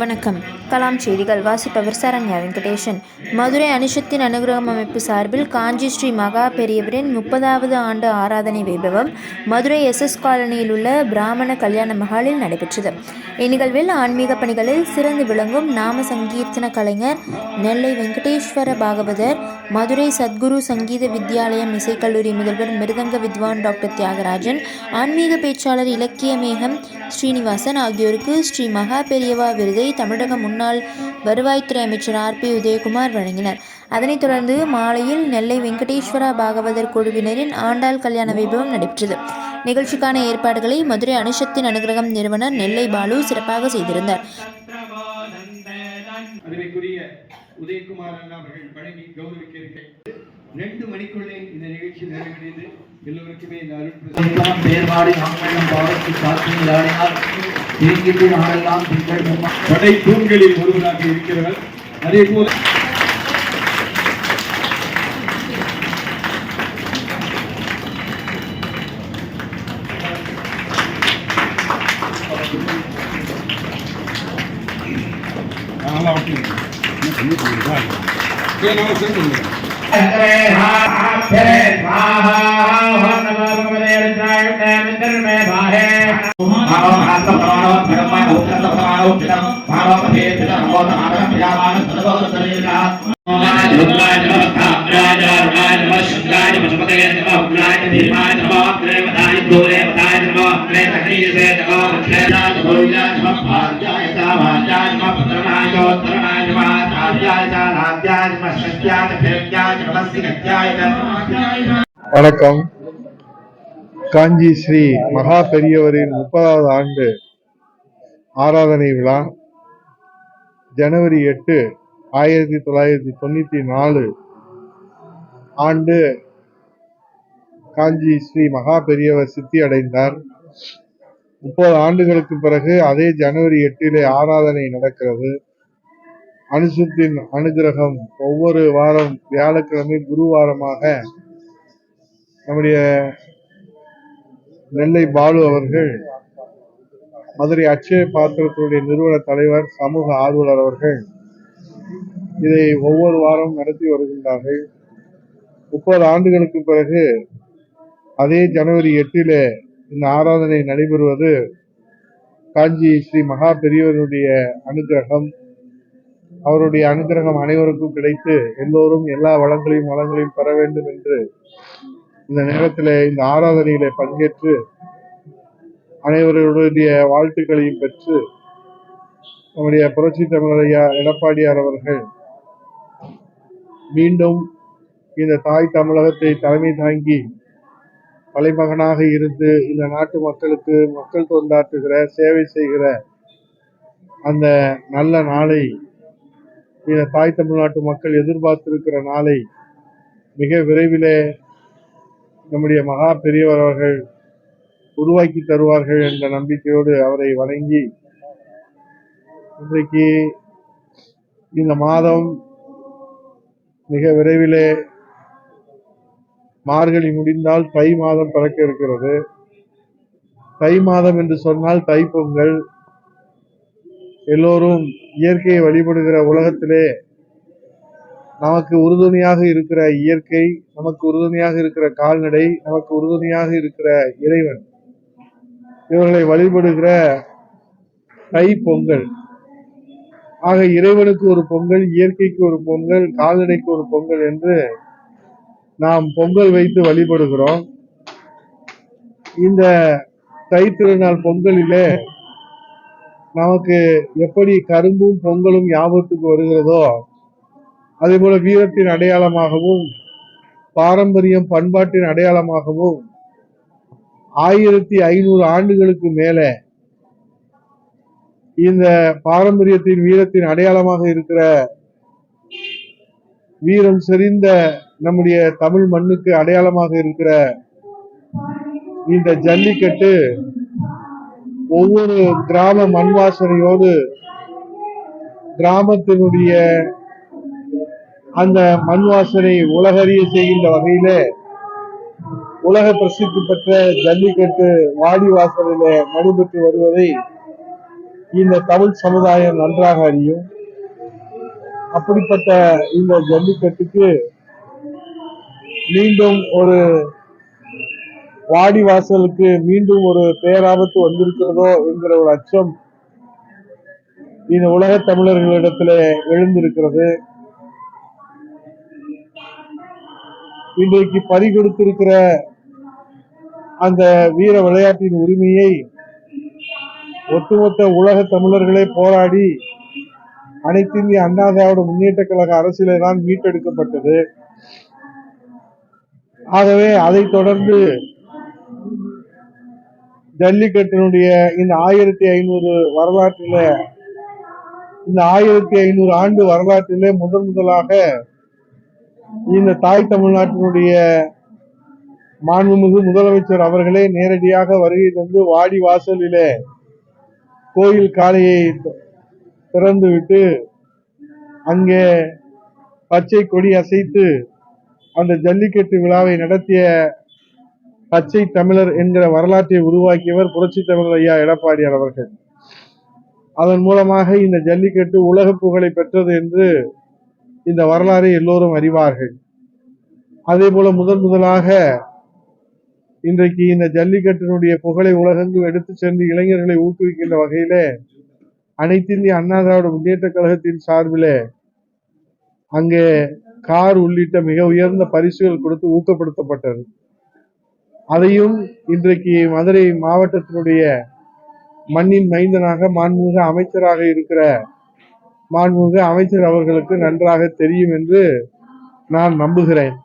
வணக்கம். கலாம் செய்திகள். வாசிப்பவர் சரண்யா வெங்கடேசன். மதுரை அனுஷத்தின் அனுகிரகம் அமைப்பு சார்பில் காஞ்சி ஸ்ரீ மகா பெரியவரின் முப்பதாவது ஆண்டு ஆராதனை வைபவம் மதுரை எஸ்எஸ் காலனியில் உள்ள பிராமண கல்யாண மகாலில் நடைபெற்றது. இந்நிகழ்வில் ஆன்மீக பணிகளில் சிறந்து விளங்கும் நாம சங்கீர்த்தன கலைஞர் நெல்லை வெங்கடேஸ்வர பாகவதர் மதுரை சத்குரு சங்கீத வித்யாலயம் இசைக்கல்லூரி முதல்வர் மிருதங்க வித்வான் டாக்டர் தியாகராஜன் ஆன்மீக பேச்சாளர் இலக்கிய மேகம் ஸ்ரீனிவாசன் ஆகியோருக்கு ஸ்ரீ மகா பெரியவா விருதை தமிழக முன்னாள் வருவாய்த்துறை அமைச்சர் ஆர் பி உதயகுமார் வழங்கினர். அதனைத் தொடர்ந்து மாலையில் நெல்லை வெங்கடேஸ்வரா பாகவதர் குழுவினரின் ஆண்டாள் கல்யாண வைபவம் நடைபெற்றது. நிகழ்ச்சிக்கான ஏற்பாடுகளை மதுரை அணுசக்தி அனுகிரகம் நிறுவனர் நெல்லை பாலு சிறப்பாக செய்திருந்தார். உதயகுமார் அண்ணா அவர்கள் வழங்கி கௌரவிக்க ரெண்டு மணிக்குள்ளே இந்த நிகழ்ச்சி நிறைவடைந்து எல்லோருக்குமே இந்த அருள் எல்லாம் பேர்பாடி நாமெல்லாம் பாடத்து சாத்தியில் ஆடினார் தீங்கிட்டு நாடெல்லாம் திங்கள் மும்மா படை தூண்களில் ஒருவராக இருக்கிறவர் அதே போல ஆமா, ஓகே. ஏன் நான் சொல்லுங்க வணக்கம். காஞ்சி ஸ்ரீ மகா பெரியவரின் முப்பதாவது ஆண்டு ஆராதனை விழா. ஜனவரி எட்டு ஆயிரத்தி தொள்ளாயிரத்தி தொண்ணூத்தி நாலு ஆண்டு காஞ்சி ஸ்ரீ மகா பெரியவர் சித்தி அடைந்தார் முப்பது ஆண்டுகளுக்கு பிறகு அதே ஜனவரி எட்டிலே ஆராதனை நடக்கிறது. அனுசுத்தின் அனுகிரகம் ஒவ்வொரு வாரம் வியாழக்கிழமை குருவாரமாக நம்முடைய நெல்லை பாலு அவர்கள் மதுரை அட்சய பாத்திரத்துடைய நிறுவன தலைவர் சமூக ஆர்வலர் அவர்கள் இதை ஒவ்வொரு வாரம் நடத்தி வருகின்றார்கள். முப்பது ஆண்டுகளுக்கு பிறகு அதே ஜனவரி எட்டிலே இந்த ஆராதனை நடைபெறுவது காஞ்சி ஸ்ரீ மகா பெரியவருடைய அனுகிரகம். அவருடைய அனுகிரகம் அனைவருக்கும் கிடைத்து எல்லோரும் எல்லா வளங்களையும் வளங்களையும் பெற வேண்டும் என்று இந்த நேரத்தில் இந்த ஆராதனையில பங்கேற்று அனைவருடைய வாழ்த்துக்களையும் பெற்று நம்முடைய புரட்சி தமிழரையா எடப்பாடியார் அவர்கள் மீண்டும் இந்த தாய் தமிழகத்தை தலைமை தாங்கி தலைமகனாக இருந்து இந்த நாட்டு மக்களுக்கு மக்கள் தொண்டாற்றுகிற சேவை செய்கிற அந்த நல்ல நாளை இந்த தாய் தமிழ்நாட்டு மக்கள் எதிர்பார்த்திருக்கிற நாளை மிக விரைவிலே நம்முடைய மகா பெரியவர் அவர்கள் உருவாக்கி தருவார்கள் என்ற நம்பிக்கையோடு அவரை வணங்கி இன்றைக்கு இந்த மாதம் மிக விரைவிலே மார்கழி முடிந்தால் தை மாதம் பிறக்க இருக்கிறது. தை மாதம் என்று சொன்னால் தைப்பொங்கல் எல்லோரும் இயற்கையை வழிபடுகிற உலகத்திலே நமக்கு உறுதுணையாக இருக்கிற இயற்கை நமக்கு உறுதுணையாக இருக்கிற கால்நடை நமக்கு உறுதுணையாக இருக்கிற இறைவன். இவர்களை வழிபடுகிற தை பொங்கல். ஆக இறைவனுக்கு ஒரு பொங்கல் இயற்கைக்கு ஒரு பொங்கல் கால்நடைக்கு ஒரு பொங்கல் என்று நாம் பொங்கல் வைத்து வழிபடுகிறோம். இந்த தைத்திருநாள் பொங்கலிலே நமக்கு எப்படி கரும்பும் பொங்கலும் ஞாபகத்துக்கு வருகிறதோ அதே போல வீரத்தின் அடையாளமாகவும் பாரம்பரியம் பண்பாட்டின் அடையாளமாகவும் ஆயிரத்தி ஐநூறு ஆண்டுகளுக்கு மேலே இந்த பாரம்பரியத்தின் வீரத்தின் அடையாளமாக இருக்கிற வீரம் செறிந்த நம்முடைய தமிழ் மண்ணுக்கு அடையாளமாக இருக்கிற இந்த ஜல்லிக்கட்டு ஒவ்வொரு கிராம மண் வாசனையோடு கிராமத்தினுடைய அந்த மண் வாசனை உலகறிய செய்கின்ற வகையில உலக பிரசித்தி பெற்ற ஜல்லிக்கட்டு வாடி வாசலில நடைபெற்று வருவதை இந்த தமிழ் சமுதாயம் நன்றாக அறியும். அப்படிப்பட்ட இந்த ஜல்லிக்கட்டுக்கு மீண்டும் ஒரு வாடி வாசலுக்கு மீண்டும் ஒரு பேராபத்து வந்திருக்கிறதோ என்கிற ஒரு அச்சம் இந்த உலக தமிழர்களிடத்துல எழுந்திருக்கிறது. இன்றைக்கு பறி கொடுத்திருக்கிற அந்த வீர விளையாட்டின் உரிமையை ஒட்டுமொத்த உலக தமிழர்களே போராடி அனைத்து இந்திய அண்ணா திராவிட முன்னேற்ற கழக அரசியலே தான் மீட்டெடுக்கப்பட்டது. ஆகவே அதைத் தொடர்ந்து ஜல்லிக்கட்டினுடைய இந்த ஆயிரத்தி ஐநூறு வரலாற்றில இந்த ஆயிரத்தி ஐநூறு ஆண்டு வரலாற்றிலே முதன் முதலாக இந்த தாய் தமிழ்நாட்டினுடைய மாண்புமிகு முதலமைச்சர் அவர்களே நேரடியாக வருகை தந்து வாடி வாசலிலே கோயில் காளையை திறந்துவிட்டு அங்கே பச்சை கொடி அசைத்து அந்த ஜல்லிக்கட்டு விழாவை நடத்திய பச்சை தமிழர் என்கிற வரலாற்றை உருவாக்கியவர் புரட்சி தமிழர் ஐயா எடப்பாடியார் அவர்கள். அதன் மூலமாக இந்த ஜல்லிக்கட்டு உலக புகழை பெற்றது என்று இந்த வரலாறை எல்லோரும் அறிவார்கள். அதே போல முதன் முதலாக இன்றைக்கு இந்த ஜல்லிக்கட்டினுடைய புகழை உலகெங்கும் எடுத்து சென்று இளைஞர்களை ஊக்குவிக்கின்ற வகையிலே அனைத்திந்திய அண்ணா திராவிட முன்னேற்ற கழகத்தின் சார்பிலே அங்கே கார் உள்ளிட்ட மிக உயர்ந்த பரிசுகள் கொடுத்து ஊக்கப்படுத்தப்பட்டது. அதையும் இன்றைக்கு மதுரை மாவட்டத்தினுடைய மண்ணின் மைந்தனாக மாண்புமிகு அமைச்சராக இருக்கிற மாண்புமிகு அமைச்சர் அவர்களுக்கு நன்றாக தெரியும் என்று நான் நம்புகிறேன்.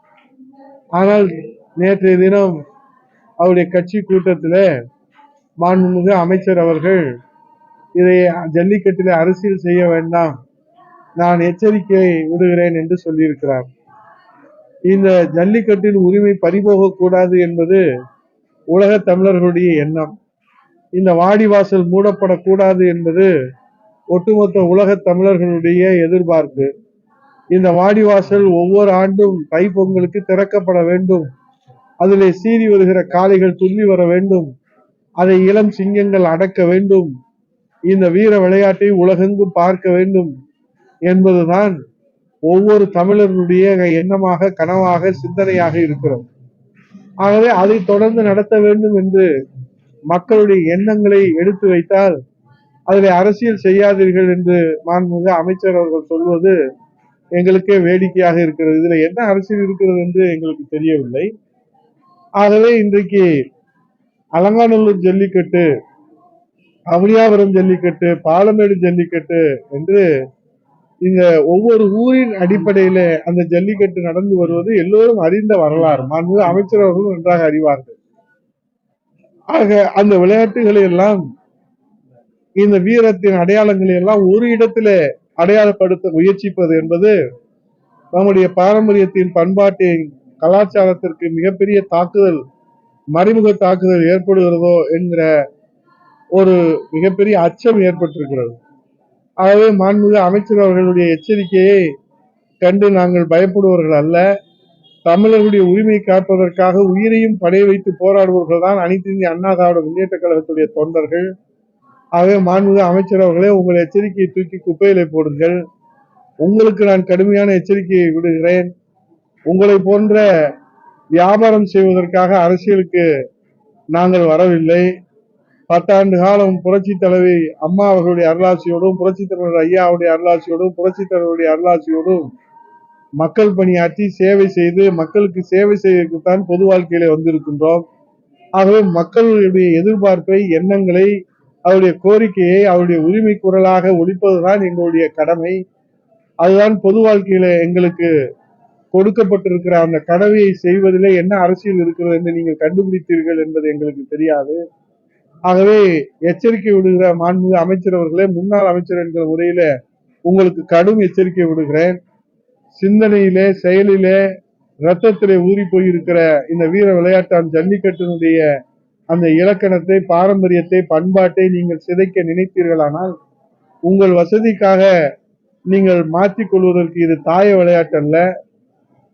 ஆனால் நேற்றைய தினம் அவருடைய கட்சி கூட்டத்தில் மாண்புமிகு அமைச்சர் அவர்கள் இதை ஜல்லிக்கட்டில் அரசியல் செய்ய வேண்டாம் நான் எச்சரிக்கை விடுகிறேன் என்று சொல்லியிருக்கிறார். இந்த ஜல்லிக்கட்டின் உரிமை பறிபோகக் கூடாது என்பது உலக தமிழர்களுடைய எண்ணம். இந்த வாடிவாசல் மூடப்படக்கூடாது என்பது ஒட்டுமொத்த உலக தமிழர்களுடைய எதிர்பார்ப்பு. இந்த வாடிவாசல் ஒவ்வொரு ஆண்டும் தைப்பொங்கலுக்கு திறக்கப்பட வேண்டும். அதிலே சீறி வருகிற காளைகள் துள்ளி வர வேண்டும். அதை இளம் சிங்கங்கள் அடக்க வேண்டும். இந்த வீர விளையாட்டை உலகெங்கும் பார்க்க வேண்டும். என்பதுதான் ஒவ்வொரு தமிழர்களுடைய எண்ணமாக கனவாக சிந்தனையாக இருக்கிறது. ஆகவே அதை தொடர்ந்து நடத்த வேண்டும் என்று மக்களுடைய எண்ணங்களை எடுத்து வைத்தால் அதில் அரசியல் செய்யாதீர்கள் என்று மாண்புமிகு அமைச்சர் அவர்கள் சொல்வது எங்களுக்கே வேடிக்கையாக இருக்கிறது. இதுல என்ன அரசியல் இருக்கிறது என்று எங்களுக்கு தெரியவில்லை. ஆகவே இன்றைக்கு அலங்காநல்லூர் ஜல்லிக்கட்டு அவனியாபுரம் ஜல்லிக்கட்டு பாலமேடு ஜல்லிக்கட்டு என்று இந்த ஒவ்வொரு ஊரின் அடிப்படையில அந்த ஜல்லிக்கட்டு நடந்து வருவது எல்லோரும் அறிந்த வரலாறு. மாண்பு அமைச்சர் அவர்களும் நன்றாக அறிவார்கள். ஆக அந்த விளையாட்டுகளை எல்லாம் இந்த வீரத்தின் அடையாளங்களை எல்லாம் ஒரு இடத்துல அடையாளப்படுத்த முயற்சிப்பது என்பது நம்முடைய பாரம்பரியத்தின் பண்பாட்டின் கலாச்சாரத்திற்கு மிகப்பெரிய தாக்குதல் மறைமுக தாக்குதல் ஏற்படுகிறதோ என்கிற ஒரு மிகப்பெரிய அச்சம் ஏற்பட்டிருக்கிறது. ஆகவே மாண்புமிகு அமைச்சர் அவர்களுடைய எச்சரிக்கையை கண்டு நாங்கள் பயப்படுவர்கள் அல்ல. தமிழர்களுடைய உரிமை காப்பதற்காக உயிரையும் படைய வைத்து போராடுபவர்கள் தான் அனைத்து இந்திய அண்ணா திராவிட முன்னேற்ற கழகத்துடைய தொண்டர்கள். ஆகவே மாண்புமிகு அமைச்சர் அவர்களே உங்கள் எச்சரிக்கையை தூக்கி குப்பையிலே போடுங்கள். உங்களுக்கு நான் கடுமையான எச்சரிக்கையை விடுகிறேன். உங்களை போன்ற வியாபாரம் செய்வதற்காக அரசியலுக்கு நாங்கள் வரவில்லை. பத்தாண்டு காலம் புரட்சி தலைவி அம்மா அவர்களுடைய அருளாசியோடும் புரட்சி தலைவர் ஐயாவுடைய அருளாசியோடும் புரட்சி தலைவருடைய அருளாசியோடும் மக்கள் பணியாற்றி சேவை செய்து மக்களுக்கு சேவை செய்வதற்குத்தான் பொது வாழ்க்கையில வந்திருக்கின்றோம். ஆகவே மக்களுடைய எதிர்பார்ப்பை எண்ணங்களை அவருடைய கோரிக்கையை அவருடைய உரிமை குரலாக ஒழிப்பதுதான் எங்களுடைய கடமை. அதுதான் பொது வாழ்க்கையில எங்களுக்கு கொடுக்கப்பட்டிருக்கிற அந்த கடமையை செய்வதிலே என்ன அரசியல் இருக்கிறது என்று நீங்கள் கண்டுபிடித்தீர்கள் என்பது எங்களுக்கு தெரியாது. ஆகவே எச்சரிக்கை விடுகிற மாண்புமிகு அமைச்சர் அவர்களே முன்னாள் அமைச்சர் என்கிற முறையில உங்களுக்கு கடும் எச்சரிக்கை விடுகிறேன். சிந்தனையிலே செயலிலே ரத்தத்திலே ஊறி போயிருக்கிற இந்த வீர விளையாட்டான் ஜல்லிக்கட்டினுடைய அந்த இலக்கணத்தை பாரம்பரியத்தை பண்பாட்டை நீங்கள் சிதைக்க நினைத்தீர்களானால் உங்கள் வசதிக்காக நீங்கள் மாற்றிக் கொள்வதற்கு இது தாய விளையாட்டல்ல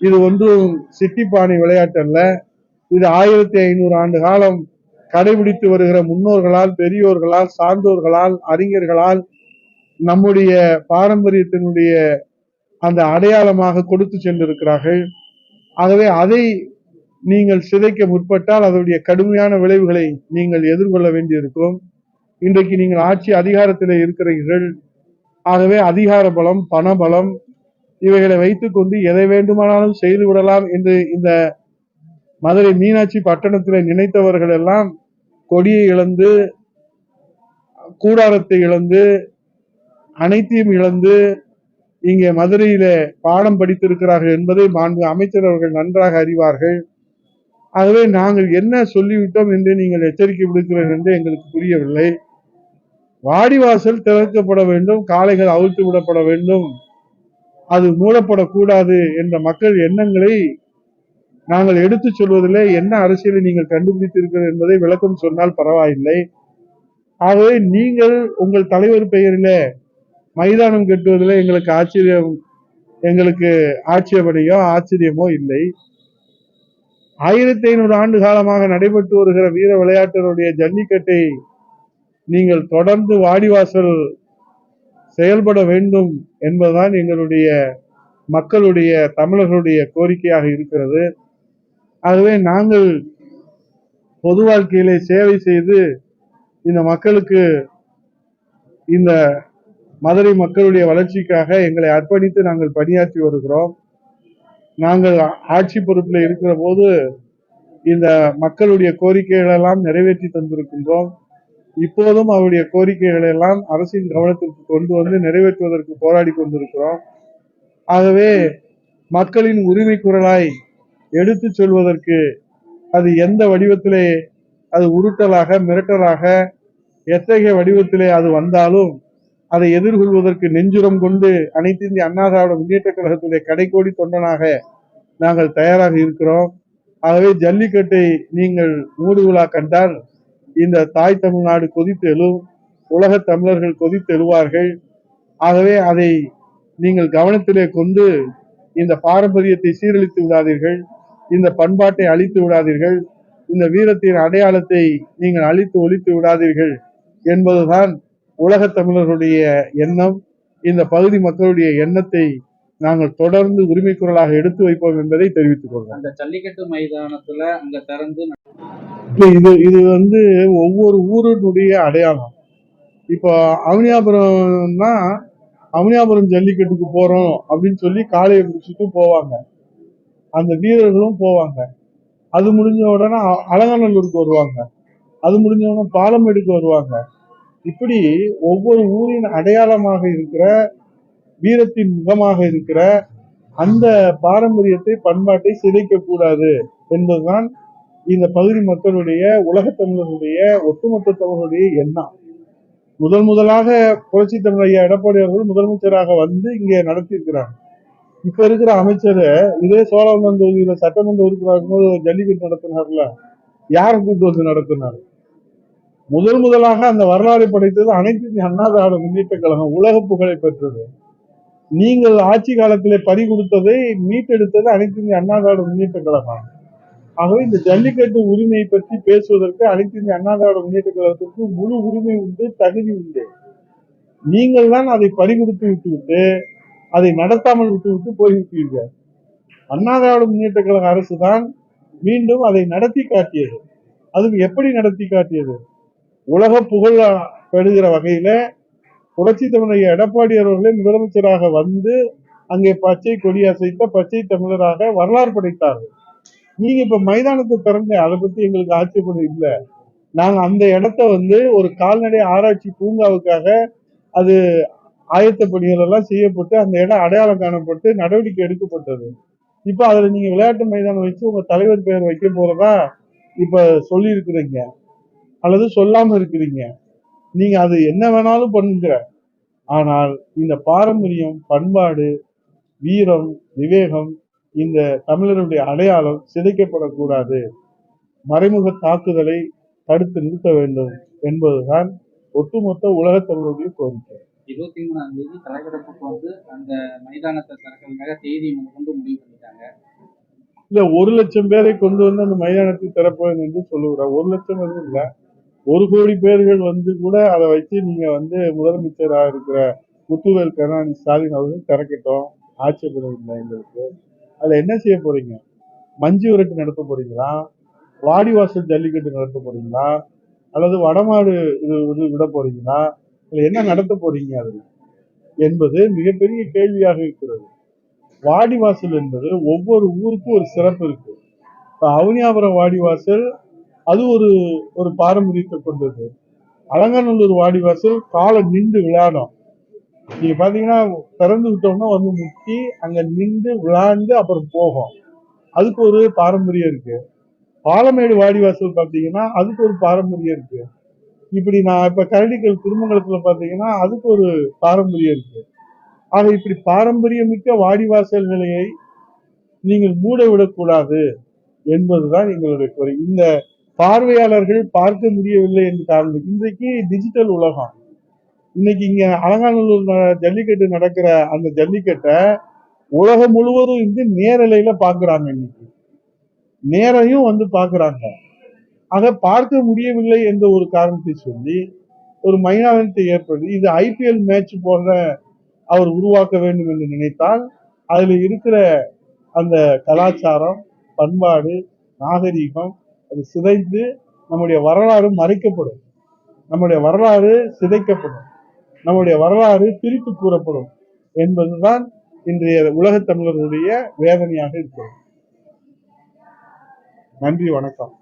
இது ஒன்றும் சிட்டிப்பானை விளையாட்டல்ல இது ஆயிரத்தி ஐநூறு ஆண்டு காலம் கடைபிடித்து வருகிற முன்னோர்களால் பெரியோர்களால் சார்ந்தோர்களால் அறிஞர்களால் நம்முடைய பாரம்பரியத்தினுடைய அந்த அடையாளமாக கொடுத்து சென்றிருக்கிறார்கள். ஆகவே அதை நீங்கள் சிதைக்க முற்பட்டால் அதனுடைய கடுமையான விளைவுகளை நீங்கள் எதிர்கொள்ள வேண்டியிருக்கும். இன்றைக்கு நீங்கள் ஆட்சி அதிகாரத்தில் இருக்கிறீர்கள். ஆகவே அதிகார பலம் பண பலம் இவைகளை வைத்துக்கொண்டு எதை வேண்டுமானாலும் செய்து விடலாம் என்று இந்த மதுரை மீனாட்சி பட்டணத்தில் நினைத்தவர்கள் எல்லாம் கொடியை இழந்து கூடாரத்தை இழந்து அனைத்தையும் இழந்து இங்கே மதுரையில பாடம் படித்திருக்கிறார்கள் என்பதை மாண்பு அமைச்சர் அவர்கள் நன்றாக அறிவார்கள். ஆகவே நாங்கள் என்ன சொல்லிவிட்டோம் என்று நீங்கள் எச்சரிக்கை விடுக்கிறீர்கள் என்று எங்களுக்கு புரியவில்லை. வாடிவாசல் திறக்கப்பட வேண்டும் காளைகள் அவிழ்த்து விடப்பட வேண்டும். அது மூடப்படக்கூடாது என்ற மக்கள் எண்ணங்களை நாங்கள் எடுத்துச் சொல்வதில் என்ன அரசியலை நீங்கள் கண்டுபிடித்திருக்கிறது என்பதை விளக்கம் சொன்னால் பரவாயில்லை. ஆகவே நீங்கள் உங்கள் தலைவர் பெயரில் மைதானம் கட்டுவதில் எங்களுக்கு ஆச்சரியம் எங்களுக்கு ஆட்சேபனையோ ஆச்சரியமோ இல்லை. ஆயிரத்தி ஐநூறு ஆண்டு காலமாக நடைபெற்று வருகிற வீர விளையாட்டினுடைய ஜல்லிக்கட்டை நீங்கள் தொடர்ந்து வாடிவாசல் செயல்பட வேண்டும் என்பதுதான் எங்களுடைய மக்களுடைய தமிழர்களுடைய கோரிக்கையாக இருக்கிறது. ஆகவே நாங்கள் பொது வாழ்க்கையிலே சேவை செய்து இந்த மக்களுக்கு இந்த மதுரை மக்களுடைய வளர்ச்சிக்காக எங்களை அர்ப்பணித்து நாங்கள் பணியாற்றி வருகிறோம். நாங்கள் ஆட்சி பொறுப்பில் இருக்கிற போது இந்த மக்களுடைய கோரிக்கைகள் எல்லாம் நிறைவேற்றி தந்திருக்கின்றோம். இப்போதும் அவருடைய கோரிக்கைகளை எல்லாம் அரசின் கவனத்திற்கு கொண்டு வந்து நிறைவேற்றுவதற்கு போராடி கொண்டிருக்கிறோம். ஆகவே மக்களின் உரிமை குரலாய் எடுத்துச் சொல்வதற்கு அது எந்த வடிவத்திலே அது உருட்டலாக மிரட்டலாக எத்தகைய வடிவத்திலே அது வந்தாலும் அதை எதிர்கொள்வதற்கு நெஞ்சுரம் கொண்டு அனைத்து இந்திய அண்ணா திராவிட முன்னேற்ற கழகத்துடைய கடைக்கோடி தொண்டனாக நாங்கள் தயாராக இருக்கிறோம். ஆகவே ஜல்லிக்கட்டை நீங்கள் மூடு விழா கண்டால் இந்த தாய் தமிழ்நாடு கொதித்து எழும் உலக தமிழர்கள் கொதித்து எழுவார்கள் ஆகவே அதை நீங்கள் கவனத்திலே கொண்டு இந்த பாரம்பரியத்தை சீரழித்து விடாதீர்கள். இந்த பண்பாட்டை அழித்து விடாதீர்கள். இந்த வீரத்தின் அடையாளத்தை நீங்கள் அழித்து ஒழித்து விடாதீர்கள் என்பதுதான் உலகத் தமிழர்களுடைய எண்ணம். இந்த பகுதி மக்களுடைய எண்ணத்தை நாங்கள் தொடர்ந்து உரிமை குரலாக எடுத்து வைப்போம் என்பதை தெரிவித்துக் கொள்கிறோம் அந்த ஜல்லிக்கட்டு மைதானத்துல அங்க திறந்து இது இது வந்து ஒவ்வொரு ஊரினுடைய அடையாளம். இப்போ அவனியாபுரம்னா அவனியாபுரம் ஜல்லிக்கட்டுக்கு போறோம் அப்படின்னு சொல்லி காளையை பிடிச்சிட்டு போவாங்க. அந்த வீரர்களும் போவாங்க. அது முடிஞ்ச உடனே அ- அலங்காநல்லூருக்கு வருவாங்க. அது முடிஞ்ச உடனே பாலமேடுக்கு வருவாங்க. இப்படி ஒவ்வொரு ஊரின் அடையாளமாக இருக்கிற வீரத்தின் முகமாக இருக்கிற அந்த பாரம்பரியத்தை பண்பாட்டை சிதைக்க கூடாது என்பதுதான் இந்த பகுதி மக்களுடைய உலகத் தமிழர்களுடைய ஒட்டுமொத்த தமிழர்களுடைய எண்ணம். முதல் முதலாக புரட்சி தமிழ் ஐயா எடப்பாடி அவர்கள் முதலமைச்சராக வந்து இங்கே நடத்தியிருக்கிறாங்க இப்ப இருக்கிற அமைச்சர் இதே சோழவந்தான் தொகுதியில சட்டமன்ற உறுப்பினர் இருக்கும்போது ஜல்லிக்கட்டு நடத்தினார்ல. யாரை கூட்டு வந்து நடத்தினார்? முதல் முதலாக அந்த வரலாறு படைத்தது அனைத்து இந்திய அண்ணா திராவிட முன்னேற்ற கழகம் உலக புகழை பெற்றது. நீங்கள் ஆட்சி காலத்திலே பறி கொடுத்ததை மீட்டெடுத்தது அனைத்து இந்திய அண்ணா திராவிட முன்னேற்ற கழகம். ஆகவே இந்த ஜல்லிக்கட்டு உரிமையை பற்றி பேசுவதற்கு அனைத்து இந்திய அண்ணா திராவிட முன்னேற்ற கழகத்திற்கு முழு உரிமை உண்டு தகுதி உண்டு. நீங்கள் தான் அதை பறிகொடுத்து விட்டுவிட்டு அதை நடத்தாமல் விட்டுவிட்டு போய்விட்டீர்கள். அண்ணா திராவிட முன்னேற்ற கழக அரசு தான் மீண்டும் அதை நடத்தி காட்டியது. அது எப்படி நடத்தி காட்டியது? உலக புகழ் பெறுகிற வகையில புரட்சி தமிழக எடப்பாடி அவர்களே முதலமைச்சராக வந்து அங்கே பச்சை கொடி அசைத்த பச்சை தமிழராக வரலாறு படைத்தார்கள். நீங்க இப்ப மைதானத்தை திறந்து அதை பத்தி எங்களுக்கு ஆட்சேபணம் இல்லை. நாங்க அந்த இடத்த வந்து ஒரு கால்நடை ஆராய்ச்சி பூங்காவுக்காக அது ஆயத்த பணிகள் எல்லாம் செய்யப்பட்டு அந்த இடம் அடையாளம் காணப்பட்டு நடவடிக்கை எடுக்கப்பட்டது. இப்ப அதுல நீங்க விளையாட்டு மைதானம் வச்சு உங்க தலைவர் பெயர் வைக்க போறதா இப்ப சொல்லி இருக்கிறீங்க அல்லது சொல்லாம இருக்கிறீங்க. நீங்க அது என்ன வேணாலும் பண்ணுங்க. ஆனால் இந்த பாரம்பரியம் பண்பாடு வீரம் விவேகம் இந்த தமிழருடைய அடையாளம் சிதைக்கப்படக்கூடாது. மறைமுக தாக்குதலை தடுத்து நிறுத்த வேண்டும் என்பதுதான் ஒட்டுமொத்த உலகத் தமிழருடைய கோரிக்கை. இருபத்தி மூணாம் தேதி தலைவரப்புக்கு வந்து அந்த மைதானத்தை திறக்கிறதுக்காக தேதி கொண்டு முடிவு பண்ணிட்டாங்க. இல்ல ஒரு லட்சம் பேரை கொண்டு வந்து அந்த மைதானத்தை திறப்பேன் என்று சொல்லுகிறார். ஒரு லட்சம் எதுவும் இல்ல. ஒரு கோடி பேர்கள் வந்து கூட அதை வச்சு நீங்க வந்து முதலமைச்சராக இருக்கிற முத்துவேல் கருணாநிதி ஸ்டாலின் அவர்கள் திறக்கட்டும். ஆட்சேபணம் இல்லை எங்களுக்கு. அதுல என்ன செய்ய போறீங்க? மஞ்சு விரட்டு நடத்த போறீங்களா? வாடிவாசல் ஜல்லிக்கட்டு நடத்த போறீங்களா? அல்லது வடமாடு இது இது விட போறீங்களா? இல்ல என்ன நடத்த போறீங்க அதுல என்பது மிகப்பெரிய கேள்வியாக இருக்கிறது. வாடிவாசல் என்பது ஒவ்வொரு ஊருக்கும் ஒரு சிறப்பு இருக்கு. இப்போ அவனியாபுரம் வாடிவாசல் அது ஒரு ஒரு பாரம்பரியத்தை கொண்டது. அலங்காநல்லூர் வாடிவாசல் காலை நின்று விளையாடும் நீங்க பாத்தீங்கன்னா திறந்து விட்டோம்னா வந்து முட்டி அங்க நின்று விளாண்டு அப்புறம் போகும். அதுக்கு ஒரு பாரம்பரியம் இருக்கு. பாலமேடு வாடிவாசல் பாத்தீங்கன்னா அதுக்கு ஒரு பாரம்பரியம் இருக்கு. இப்படி நான் இப்ப கரடிகள் திருமங்கலத்துல பாத்தீங்கன்னா அதுக்கு ஒரு பாரம்பரியம் இருக்கு. ஆக இப்படி பாரம்பரியமிக்க வாடிவாசல் நிலையை நீங்கள் மூட விடக்கூடாது என்பதுதான் எங்களுடைய குறை இந்த பார்வையாளர்கள் பார்க்க முடியவில்லை என்று காரணம். இன்றைக்கு டிஜிட்டல் உலகம். இன்னைக்கு இங்க அலங்காநல்லூர் ஜல்லிக்கட்டு நடக்கிற அந்த ஜல்லிக்கட்டை உலகம் முழுவதும் இருந்து நேரலையில பாக்குறாங்க இன்னைக்கு. நேரையும் வந்து பாக்குறாங்க. ஆக பார்க்க முடியவில்லை என்ற ஒரு காரணத்தை சொல்லி ஒரு மைனாவனத்தை ஏற்படுது இது ஐபிஎல் மேட்ச் போன்ற அவர் உருவாக்க வேண்டும் என்று நினைத்தால் அதில் இருக்கிற அந்த கலாச்சாரம் பண்பாடு நாகரீகம் அது சிதைந்து நம்முடைய வரலாறு மறைக்கப்படும். நம்முடைய வரலாறு சிதைக்கப்படும். நம்முடைய வரலாறு பிரித்து கூறப்படும் என்பதுதான் இன்றைய உலகத் தமிழர்களுடைய வேதனையாக இருக்கிறது. நன்றி வணக்கம்.